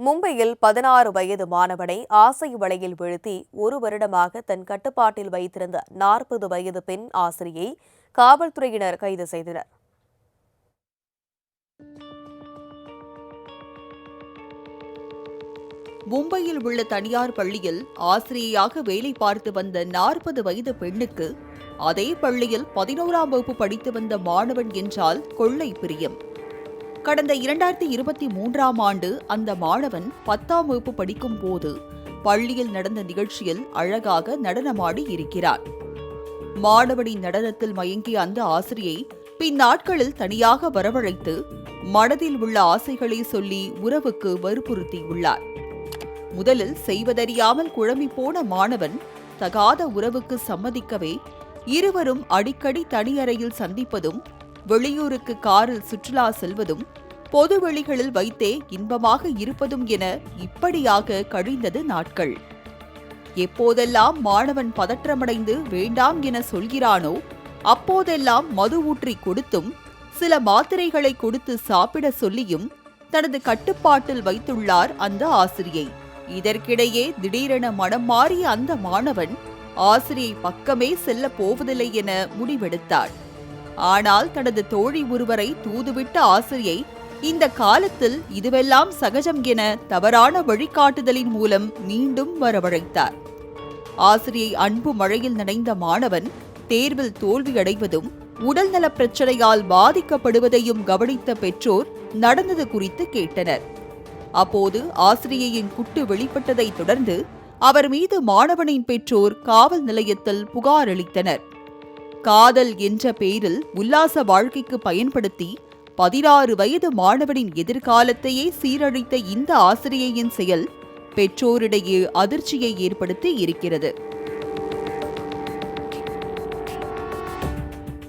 மும்பையில் பதினாறு வயது மாணவனை ஆசை வலையில் வீழ்த்தி ஒரு வருடமாக தன் கட்டுப்பாட்டில் வைத்திருந்த நாற்பது வயது பெண் ஆசிரியை காவல்துறையினர் கைது செய்தனர். மும்பையில் உள்ள தனியார் பள்ளியில் ஆசிரியையாக வேலை பார்த்து வந்த நாற்பது வயது பெண்ணுக்கு அதே பள்ளியில் பதினோராம் வகுப்பு படித்து வந்த மாணவன் என்றால் கொள்ளை பிரியம். கடந்த இரண்டாயிரத்தி இருபத்தி மூன்றாம் ஆண்டு அந்த மாணவன் பத்தாம் வகுப்பு படிக்கும் போது பள்ளியில் நடந்த நிகழ்ச்சியில் அழகாக நடனமாடி இருக்கிறார். மாணவனின் நடனத்தில் மயங்கிய அந்த ஆசிரியை பின்னாட்களில் தனியாக வரவழைத்து மனதில் உள்ள ஆசைகளை சொல்லி உறவுக்கு வற்புறுத்தியுள்ளார். முதலில் செய்வதறியாமல் குழம்பி போன மாணவன் தகாத உறவுக்கு சம்மதிக்கவே இருவரும் அடிக்கடி தனியறையில் சந்திப்பதும் வெளியூருக்கு காரில் சுற்றுலா செல்வதும் பொதுவெளிகளில் வைத்தே இன்பமாக இருப்பதும் என இப்படியாக கழிந்தது நாட்கள். எப்போதெல்லாம் மாணவன் பதற்றமடைந்து வேண்டாம் என சொல்கிறானோ அப்போதெல்லாம் மது ஊற்றி கொடுத்தும் சில மாத்திரைகளை கொடுத்து சாப்பிட சொல்லியும் தனது கட்டுப்பாட்டில் வைத்துள்ளார் அந்த ஆசிரியை. இதற்கிடையே திடீரென மனம் மாறிய அந்த மாணவன் ஆசிரியை பக்கமே செல்ல போவதில்லை என முடிவெடுத்தார். ஆனால் தனது தோழி ஒருவரை தூதுவிட்ட ஆசிரியை இந்த காலத்தில் இதுவெல்லாம் சகஜம் என தவறான வழிகாட்டுதலின் மூலம் மீண்டும் வரவழைத்தார். ஆசிரியை அன்பு மழையில் நனைந்த மாணவன் தேர்வில் தோல்வியடைவதும் உடல்நலப் பிரச்சனையால் பாதிக்கப்படுவதையும் கவனித்த பெற்றோர் நடந்தது குறித்து கேட்டனர். அப்போது ஆசிரியையின் குட்டு வெளிப்பட்டதைத் தொடர்ந்து அவர் மீது மாணவனின் பெற்றோர் காவல் நிலையத்தில் புகார் அளித்தனர். காதல் என்ற பெயரில் உல்லாச வாழ்க்கைக்கு பயன்படுத்தி பதினாறு வயது மாணவனின் எதிர்காலத்தையே சீரழித்த இந்த ஆசிரியையின் செயல் பெற்றோரிடையே அதிர்ச்சியை ஏற்படுத்தி இருக்கிறது.